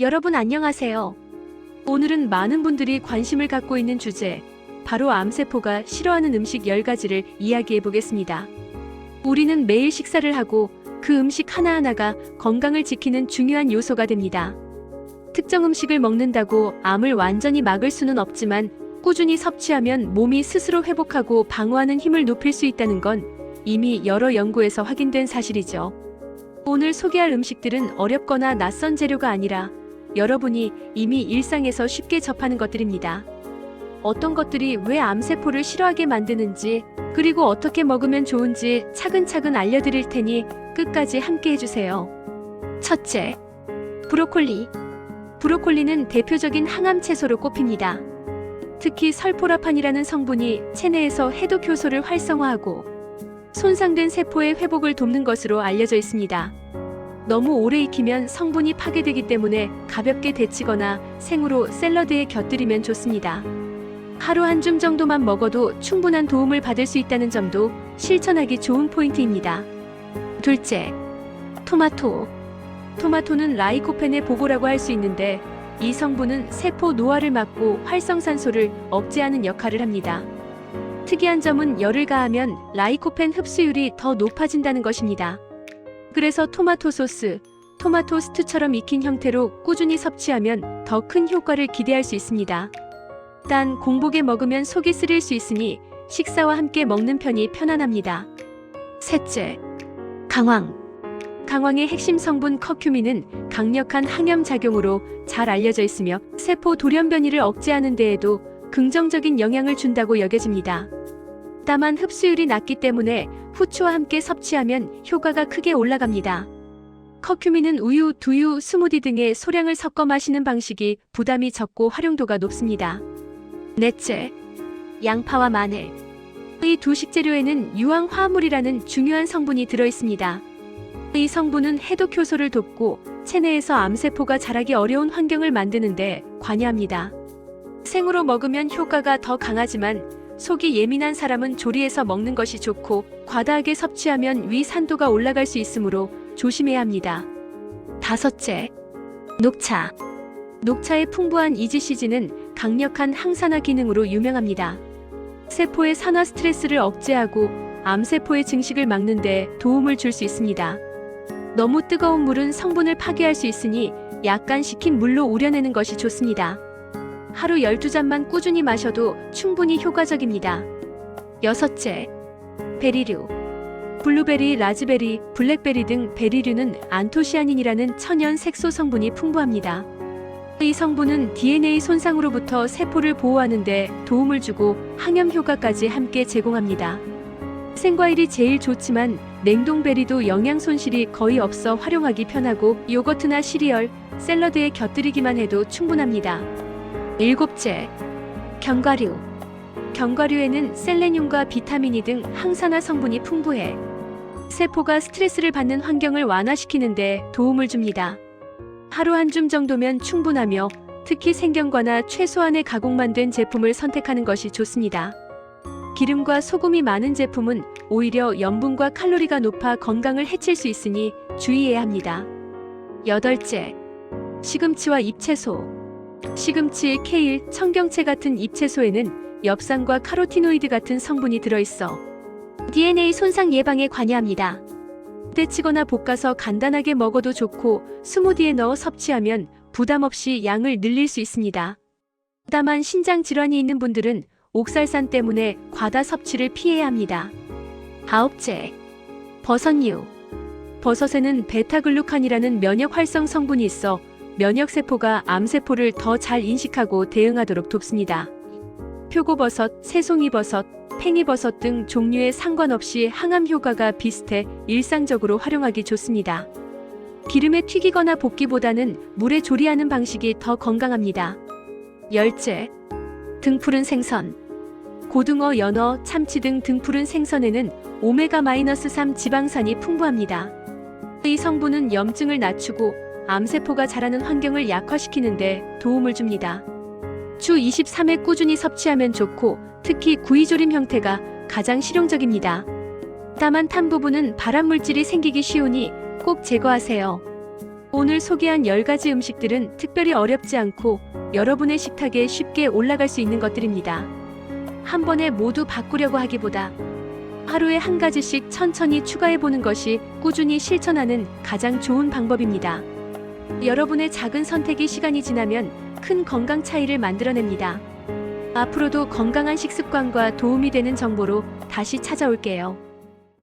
여러분 안녕하세요. 오늘은 많은 분들이 관심을 갖고 있는 주제, 바로 암세포가 싫어하는 음식 10가지를 이야기해 보겠습니다. 우리는 매일 식사를 하고 그 음식 하나하나가 건강을 지키는 중요한 요소가 됩니다. 특정 음식을 먹는다고 암을 완전히 막을 수는 없지만 꾸준히 섭취하면 몸이 스스로 회복하고 방어하는 힘을 높일 수 있다는 건 이미 여러 연구에서 확인된 사실이죠. 오늘 소개할 음식들은 어렵거나 낯선 재료가 아니라 여러분이 이미 일상에서 쉽게 접하는 것들입니다. 어떤 것들이 왜 암세포를 싫어하게 만드는지, 그리고 어떻게 먹으면 좋은지 차근차근 알려드릴 테니 끝까지 함께 해주세요. 첫째, 브로콜리. 브로콜리는 대표적인 항암 채소로 꼽힙니다. 특히 설포라판이라는 성분이 체내에서 해독 효소를 활성화하고 손상된 세포의 회복을 돕는 것으로 알려져 있습니다. 너무 오래 익히면 성분이 파괴되기 때문에 가볍게 데치거나 생으로 샐러드에 곁들이면 좋습니다. 하루 한 줌 정도만 먹어도 충분한 도움을 받을 수 있다는 점도 실천하기 좋은 포인트입니다. 둘째, 토마토. 토마토는 라이코펜의 보고라고 할 수 있는데 이 성분은 세포 노화를 막고 활성산소를 억제하는 역할을 합니다. 특이한 점은 열을 가하면 라이코펜 흡수율이 더 높아진다는 것입니다. 그래서 토마토 소스, 토마토 스튜처럼 익힌 형태로 꾸준히 섭취하면 더 큰 효과를 기대할 수 있습니다. 단 공복에 먹으면 속이 쓰릴 수 있으니 식사와 함께 먹는 편이 편안합니다. 셋째, 강황. 강황의 핵심 성분 커큐민은 강력한 항염 작용으로 잘 알려져 있으며 세포 돌연 변이를 억제하는 데에도 긍정적인 영향을 준다고 여겨집니다. 다만 흡수율이 낮기 때문에 후추와 함께 섭취하면 효과가 크게 올라갑니다. 커큐민은 우유, 두유, 스무디 등의 소량을 섞어 마시는 방식이 부담이 적고 활용도가 높습니다. 넷째, 양파와 마늘. 이 두 식재료에는 유황 화합물이라는 중요한 성분이 들어 있습니다. 이 성분은 해독 효소를 돕고 체내에서 암세포가 자라기 어려운 환경을 만드는데 관여합니다. 생으로 먹으면 효과가 더 강하지만 속이 예민한 사람은 조리해서 먹는 것이 좋고 과다하게 섭취하면 위 산도가 올라갈 수 있으므로 조심해야 합니다. 다섯째, 녹차. 녹차의 풍부한 이지시즈는 강력한 항산화 기능으로 유명합니다. 세포의 산화 스트레스를 억제하고 암세포의 증식을 막는 데 도움을 줄 수 있습니다. 너무 뜨거운 물은 성분을 파괴할 수 있으니 약간 식힌 물로 우려내는 것이 좋습니다. 하루 12잔만 꾸준히 마셔도 충분히 효과적입니다. 여섯째, 베리류. 블루베리, 라즈베리, 블랙베리 등 베리류는 안토시아닌이라는 천연 색소 성분이 풍부합니다. 이 성분은 DNA 손상으로부터 세포를 보호하는데 도움을 주고 항염 효과까지 함께 제공합니다. 생과일이 제일 좋지만 냉동베리도 영양 손실이 거의 없어 활용하기 편하고 요거트나 시리얼, 샐러드에 곁들이기만 해도 충분합니다. 일곱째, 견과류. 견과류에는 셀레늄과 비타민이 등 항산화 성분이 풍부해 세포가 스트레스를 받는 환경을 완화시키는데 도움을 줍니다. 하루 한 줌 정도면 충분하며 특히 생경과나 최소한의 가공만 된 제품을 선택하는 것이 좋습니다. 기름과 소금이 많은 제품은 오히려 염분과 칼로리가 높아 건강을 해칠 수 있으니 주의해야 합니다. 여덟째, 시금치와 잎채소. 시금치, 케일, 청경채 같은 잎채소에는 엽산과 카로티노이드 같은 성분이 들어있어 DNA 손상 예방에 관여합니다. 데치거나 볶아서 간단하게 먹어도 좋고 스무디에 넣어 섭취하면 부담 없이 양을 늘릴 수 있습니다. 다만 신장 질환이 있는 분들은 옥살산 때문에 과다 섭취를 피해야 합니다. 아홉째, 버섯류. 버섯에는 베타글루칸이라는 면역 활성 성분이 있어 면역 세포가 암세포를 더 잘 인식하고 대응하도록 돕습니다. 표고버섯, 새송이버섯, 팽이버섯 등 종류에 상관없이 항암 효과가 비슷해 일상적으로 활용하기 좋습니다. 기름에 튀기거나 볶기보다는 물에 조리하는 방식이 더 건강합니다. 열째, 등푸른 생선. 고등어, 연어, 참치 등 등푸른 생선에는 오메가-3 지방산이 풍부합니다. 이 성분은 염증을 낮추고 암세포가 자라는 환경을 약화시키는데 도움을 줍니다. 주 23회 꾸준히 섭취하면 좋고 특히 구이조림 형태가 가장 실용적입니다. 다만 탄 부분은 발암물질이 생기기 쉬우니 꼭 제거하세요. 오늘 소개한 10가지 음식들은 특별히 어렵지 않고 여러분의 식탁에 쉽게 올라갈 수 있는 것들입니다. 한 번에 모두 바꾸려고 하기보다 하루에 한 가지씩 천천히 추가해 보는 것이 꾸준히 실천하는 가장 좋은 방법입니다. 여러분의 작은 선택이 시간이 지나면 큰 건강 차이를 만들어냅니다. 앞으로도 건강한 식습관과 도움이 되는 정보로 다시 찾아올게요.